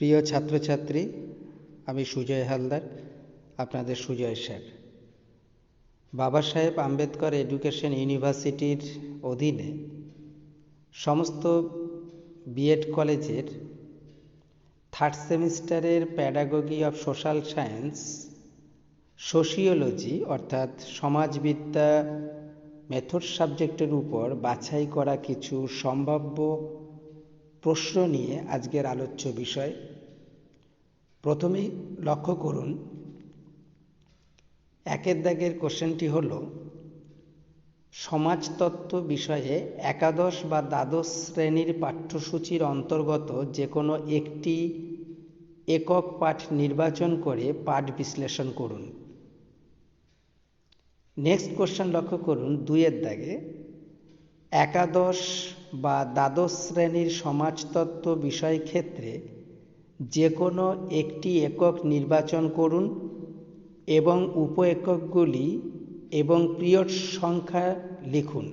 প্রিয় ছাত্রছাত্রী, আমি সুজয় হালদার, আপনাদের সুজয় স্যার। বাবা সাহেব আম্বেদকর এডুকেশন ইউনিভার্সিটির অধীনে সমস্ত বিএড কলেজের থার্ড সেমিস্টারের pedagogy of social science sociology অর্থাৎ সমাজবিদ্যা মেথড সাবজেক্টের উপর বাছাই করা কিছু সম্ভাব্য প্রশ্ন নিয়ে আজকের আলোচ্য বিষয়। প্রথমেই লক্ষ্য করুন, একের দাগের কোশ্চেনটি হল, সমাজতত্ত্ব বিষয়ে একাদশ বা দ্বাদশ শ্রেণির পাঠ্যসূচির অন্তর্গত যে কোনো একটি একক পাঠ নির্বাচন করে পাঠ বিশ্লেষণ করুন। নেক্সট কোশ্চেন লক্ষ্য করুন, দুইয়ের দাগে। একাদশ বা দ্বাদশ শ্রেণির সমাজতত্ত্ব বিষয় ক্ষেত্রে যে কোনো একটি একক নির্বাচন করুন এবং উপ এককগুলি এবং পিরিয়ড সংখ্যা লিখুন।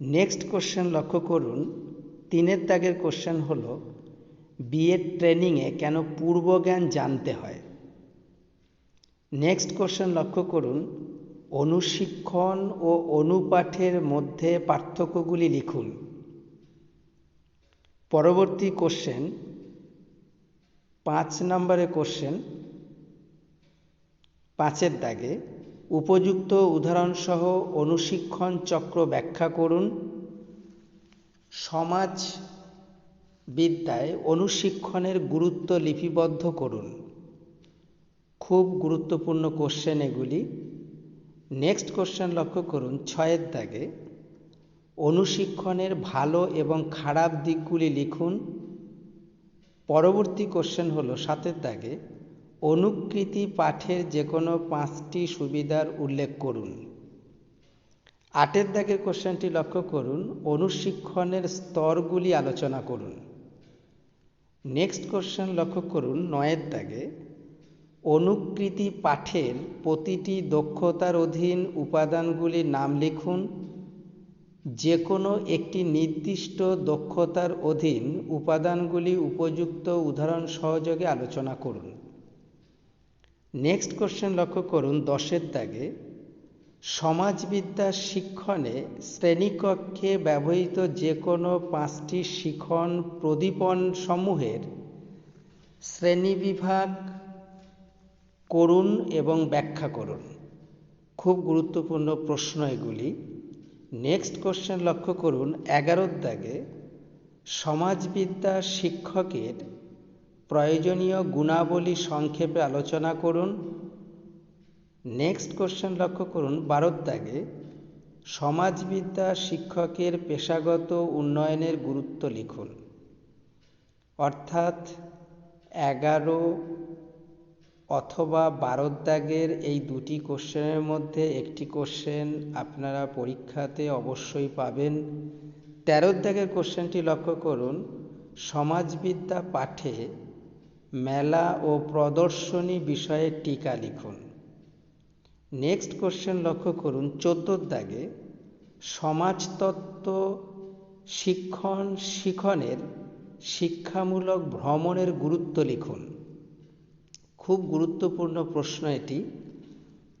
নেক্সট কোশ্চেন লক্ষ্য করুন। তিনের দাগের কোশ্চেন হল, বিএড ট্রেনিংয়ে কেন পূর্বজ্ঞান জানতে হয়? নেক্সট কোশ্চেন লক্ষ্য করুন। অনুশিক্ষণ ও অনুপাঠের মধ্যে পার্থক্যগুলি লিখুন। পরবর্তী কোশ্চেন পাঁচ নম্বরে কোশ্চেন পাঁচের দাগে উপযুক্ত উদাহরণসহ অনুশিক্ষণ চক্র ব্যাখ্যা করুন। সমাজ বিদ্যায় অনুশিক্ষণের গুরুত্ব লিপিবদ্ধ করুন। খুব গুরুত্বপূর্ণ কোশ্চেন এগুলি। নেক্সট কোশ্চেন লক্ষ্য করুন, ছয়ের দাগে অনুশিক্ষণের ভালো এবং খারাপ দিকগুলি লিখুন। পরবর্তী কোশ্চেন হলো, সাতের দাগে অনুকৃতি পাঠের যে কোনো পাঁচটি সুবিধার উল্লেখ করুন। আটের দাগের কোশ্চেনটি লক্ষ্য করুন, অনুশিক্ষণের স্তরগুলি আলোচনা করুন। নেক্সট কোশ্চেন লক্ষ্য করুন, নয়ের দাগে অনুকৃতি পাঠের প্রতিটি দক্ষতার অধীন উপাদানগুলির নাম লিখুন। যে কোনো একটি নির্দিষ্ট দক্ষতার অধীন উপাদানগুলি উপযুক্ত উদাহরণ সহযোগে আলোচনা করুন। নেক্সট কোশ্চেন লক্ষ্য করুন দশের দাগে, সমাজবিদ্যা শিক্ষণে শ্রেণীকক্ষে ব্যবহৃত যে কোনো পাঁচটি শিখন প্রদীপন সমূহের শ্রেণীবিভাগ করুন এবং ব্যাখ্যা করুন। খুব গুরুত্বপূর্ণ প্রশ্ন এগুলি। নেক্সট কোশ্চেন লক্ষ্য করুন, এগারোর দাগে সমাজবিদ্যা শিক্ষকের প্রয়োজনীয় গুণাবলী সংক্ষেপে আলোচনা করুন। নেক্সট কোশ্চেন লক্ষ্য করুন, বারোর দাগে সমাজবিদ্যা শিক্ষকের পেশাগত উন্নয়নের গুরুত্ব লিখুন। অর্থাৎ এগারো অথবা বারোর দাগের এই দুটি কোশ্চেনের মধ্যে একটি কোশ্চেন আপনারা পরীক্ষাতে অবশ্যই পাবেন। তেরোর দাগের কোশ্চেনটি লক্ষ্য করুন। সমাজবিদ্যা পাঠে মেলা ও প্রদর্শনী বিষয়ে টিকা লিখুন। নেক্সট কোশ্চেন লক্ষ্য করুন। চোদ্দোর সমাজতত্ত্ব শিক্ষণ শিখনের শিক্ষামূলক ভ্রমণের গুরুত্ব লিখুন। খুব গুরুত্বপূর্ণ প্রশ্ন এটি।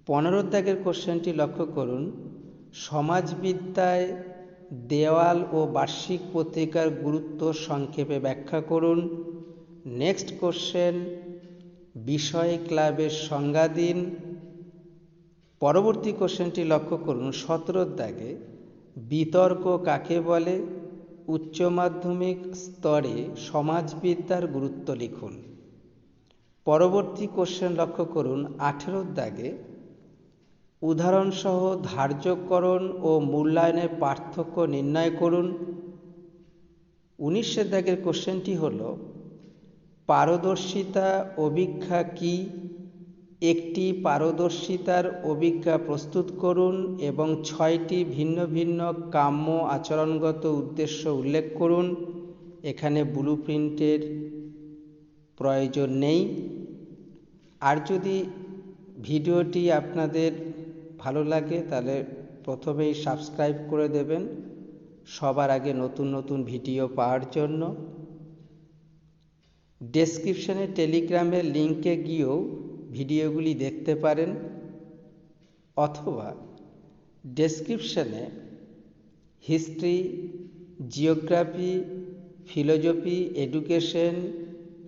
পনেরো দাগের কোশ্চেনটি লক্ষ্য করুন। সমাজবিদ্যায় দেওয়াল ও বার্ষিক পত্রিকার গুরুত্ব সংক্ষেপে ব্যাখ্যা করুন। নেক্সট কোশ্চেন, বিষয় ক্লাবের সংজ্ঞা দিন পরবর্তী কোশ্চেনটি লক্ষ্য করুন। সতেরোর দাগে বিতর্ক কাকে বলে? উচ্চ মাধ্যমিক স্তরে সমাজবিদ্যার গুরুত্ব লিখুন। পরবর্তী কোশ্চেন লক্ষ্য করুন, আঠেরোর দাগে উদাহরণসহ ধার্যকরণ ও মূল্যায়নের পার্থক্য নির্ণয় করুন। উনিশের দাগের কোশ্চেনটি হল, পারদর্শিতা অভিজ্ঞা কি? একটি পারদর্শিতার অভিজ্ঞা প্রস্তুত করুন এবং ছয়টি ভিন্ন ভিন্ন কাম্য আচরণগত উদ্দেশ্য উল্লেখ করুন। এখানে ব্লু প্রিন্টের প্রয়োজন নেই। আর যদি ভিডিওটি আপনাদের ভালো লাগে, তাহলে প্রথমেই সাবস্ক্রাইব করে দেবেন। সবার আগে নতুন নতুন ভিডিও পাওয়ার জন্য। ডেসক্রিপশানে টেলিগ্রামের লিঙ্কে গিয়েও ভিডিওগুলি দেখতে পারেন, অথবা ডেসক্রিপশানে history, geography, philosophy, education,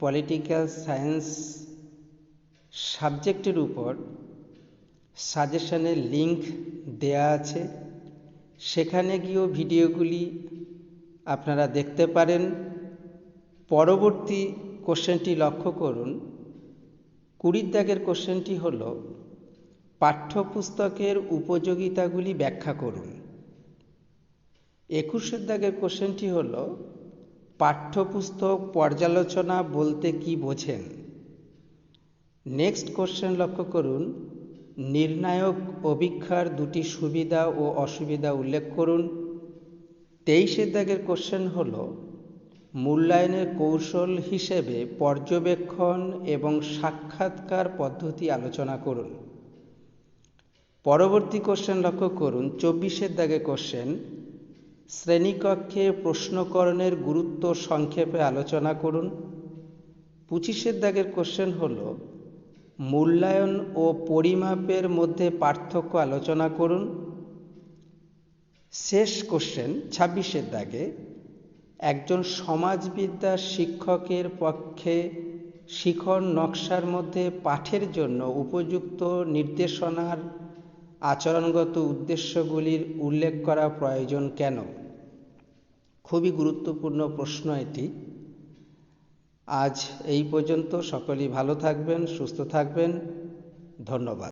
political science সাবজেক্টের উপর সাজেশনের লিঙ্ক দেয়া আছে। সেখানে গিয়েও ভিডিওগুলি আপনারা দেখতে পারেন। পরবর্তী কোশ্চেনটি লক্ষ্য করুন। কুড়ির দাগের কোশ্চেনটি হল, পাঠ্যপুস্তকের উপযোগিতাগুলি ব্যাখ্যা করুন। একুশের দাগের কোশ্চেনটি হল, পাঠ্যপুস্তক পর্যালোচনা বলতে কি বোঝেন? নেক্সট কোশ্চেন লক্ষ্য করুন। নির্ণায়ক অভিক্ষার দুটি সুবিধা ও অসুবিধা উল্লেখ করুন। তেইশের দাগের কোশ্চেন হল, মূল্যায়নের কৌশল হিসেবে পর্যবেক্ষণ এবং সাক্ষাৎকার পদ্ধতি আলোচনা করুন। পরবর্তী কোশ্চেন লক্ষ্য করুন। চব্বিশের দাগে কোশ্চেন শ্রেণীকক্ষে প্রশ্নকরণের গুরুত্ব সংক্ষেপে আলোচনা করুন। পঁচিশের দাগের কোশ্চেন হল মূল্যায়ন ও পরিমাপের মধ্যে পার্থক্য আলোচনা করুন। শেষ কোশ্চেন ছাব্বিশের দাগে, একজন সমাজবিদ্যা শিক্ষকের পক্ষে শিখন নকশার মধ্যে পাঠের জন্য উপযুক্ত নির্দেশনার আচরণগত উদ্দেশ্যগুলির উল্লেখ করা প্রয়োজন কেন? খুবই গুরুত্বপূর্ণ প্রশ্ন এটি। আজ এই পর্যন্ত সকলেই ভালো থাকবেন সুস্থ থাকবেন। ধন্যবাদ।